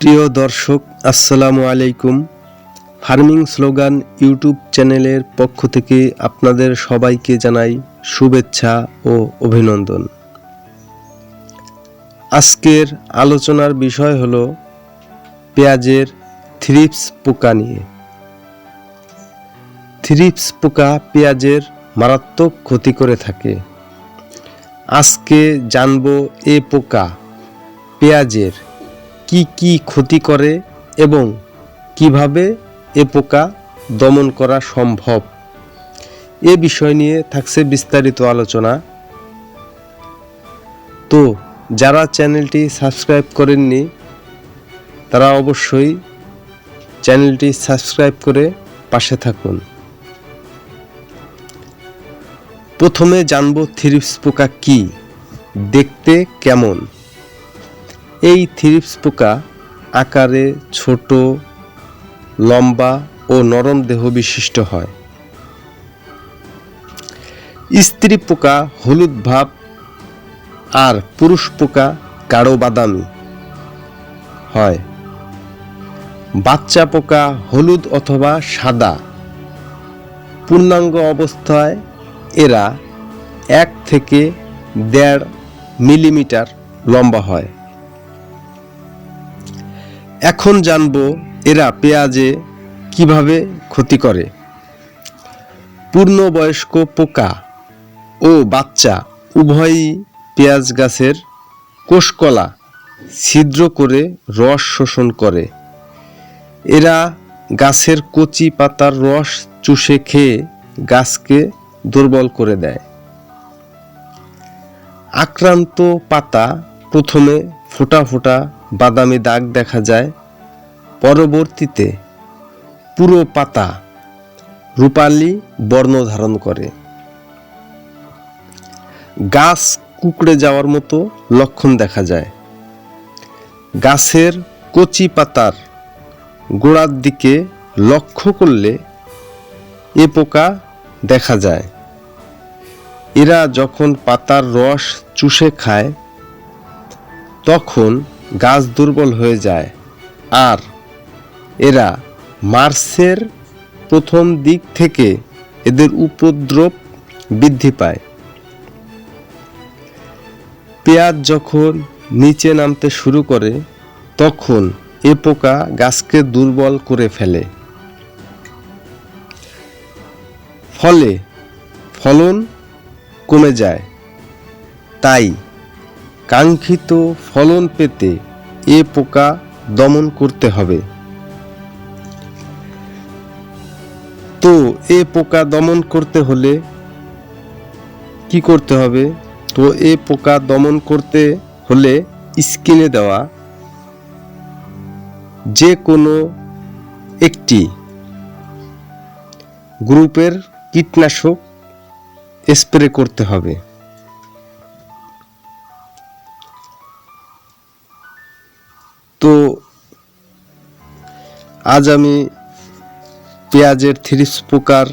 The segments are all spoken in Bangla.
প্রিয় দর্শক, আসসালামু আলাইকুম। ফার্মিং স্লোগান ইউটিউব চ্যানেলের পক্ষ থেকে আপনাদের সবাইকে জানাই শুভেচ্ছা ও অভিনন্দন। আজকের আলোচনার বিষয় হল পেঁয়াজের থ্রিপস পোকা নিয়ে। থ্রিপস পোকা পেঁয়াজের মারাত্মক ক্ষতি করে থাকে। আজকে জানব এ পোকা পেঁয়াজের কি কি ক্ষতি করে এবং কীভাবে এ পোকা দমন করা সম্ভব? এ বিষয় নিয়ে থাকছে বিস্তারিত আলোচনা। তো, যারা চ্যানেলটি সাবস্ক্রাইব করেননি, তারা অবশ্যই চ্যানেলটি সাবস্ক্রাইব করে পাশে থাকুন। প্রথমে জানব থ্রিপস পোকা কি, দেখতে কেমন? এই থ্রিপস পোকা আকারে ছোট, লম্বা ও নরম দেহ বিশিষ্ট হয়। স্ত্রী পোকা, হলুদ ভাব আর পুরুষ পোকা গাঢ় বাদামি হয়। বাচ্চা পোকা হলুদ অথবা সাদা। পূর্ণাঙ্গ অবস্থায় এরা এক থেকে দেড় মিলিমিটার লম্বা হয়। এখন জানব এরা পেঁয়াজে কীভাবে ক্ষতি করে। পূর্ণবয়স্ক পোকা ও বাচ্চা উভয়ই পেঁয়াজ গাছের কোষকলা ছিদ্র করে রস শোষণ করে। এরা গাছের কচি পাতার রস চুষে খেয়ে গাছকে দুর্বল করে দেয়। আক্রান্ত পাতা প্রথমে ফোটা ফোটা বাদামি দাগ দেখা যায়। পরবর্তীতে পুরো পাতা রূপালি বর্ণ ধারণ করে। গাছ কুকড়ে যাওয়ার মতো লক্ষণ দেখা যায়। গাছের কচি পাতার গোড়ার দিকে লক্ষ্য করলে এ পোকা দেখা যায়। এরা যখন পাতার রস চুষে খায়, তখন গাছ দুর্বল হয়ে যায়। আর এরা মার্চের প্রথম দিক থেকে এদের উপদ্রব বৃদ্ধি পায়। পেঁয়াজ যখন নিচে নামতে শুরু করে, তখন এ পোকা গাছকে দুর্বল করে ফেলে। ফলে ফলন কমে যায়। তাই কাঙ্ক্ষিত ফলন পেতে এ পোকা দমন করতে হবে। তো এ পোকা দমন করতে হলে কি করতে হবে? তো এ পোকা দমন করতে হলে স্কিনে দেওয়া যে কোনো একটি গ্রুপের কীটনাশক স্প্রে করতে হবে। আজ আমি পেঁয়াজের থ্রিস পোকার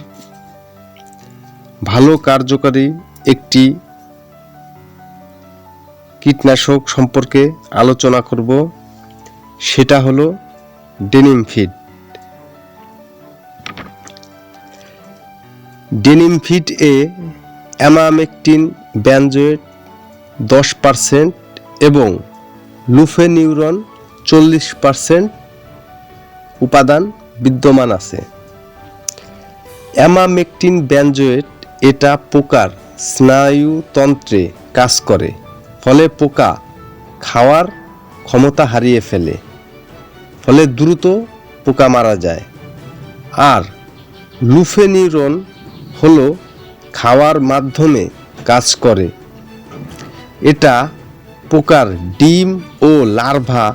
ভালো কার্যকারী একটি কীটনাশক সম্পর্কে আলোচনা করব। সেটা হলো ডেনিম ফিড। ডেনিম ফিড এ অ্যামামেকটিন ব্যানজোয়েট দশ পারসেন্ট এবং লুফেনিউরন চল্লিশ পারসেন্ট উপাদান বিদ্যমান আছে। অ্যামামেকটিন ব্যানজোয়েট এটা পোকার স্নায়ুতন্ত্রে কাজ করে, ফলে পোকা খাওয়ার ক্ষমতা হারিয়ে ফেলে, ফলে দ্রুত পোকা মারা যায়। আর লুফেনিউরন হলো খাওয়ার মাধ্যমে কাজ করে। এটা পোকার ডিম ও লার্ভা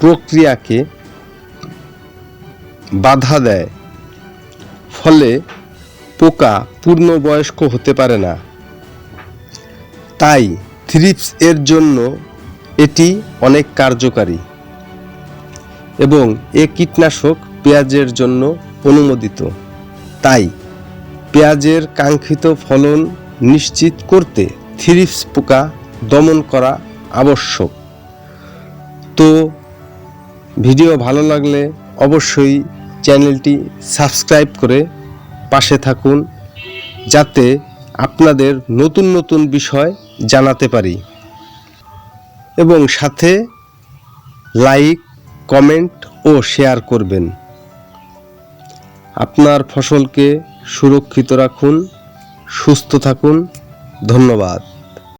প্রক্রিয়াকে বাধা দেয়। ফলে পোকা পূর্ণবয়স্ক হতে পারে না। তাই থ্রিপস এর জন্য এটি অনেক কার্যকারী এবং এ কীটনাশক পেঁয়াজের জন্য অনুমোদিত। তাই পেঁয়াজের কাঙ্ক্ষিত ফলন নিশ্চিত করতে থ্রিপস পোকা দমন করা আবশ্যক। তো ভিডিও ভালো লাগলে অবশ্যই চ্যানেলটি সাবস্ক্রাইব করে পাশে থাকুন, যাতে আপনাদের নতুন নতুন বিষয় জানাতে পারি। এবং সাথে লাইক, কমেন্ট ও শেয়ার করবেন। আপনার ফসলকে সুরক্ষিত রাখুন, সুস্থ থাকুন। ধন্যবাদ।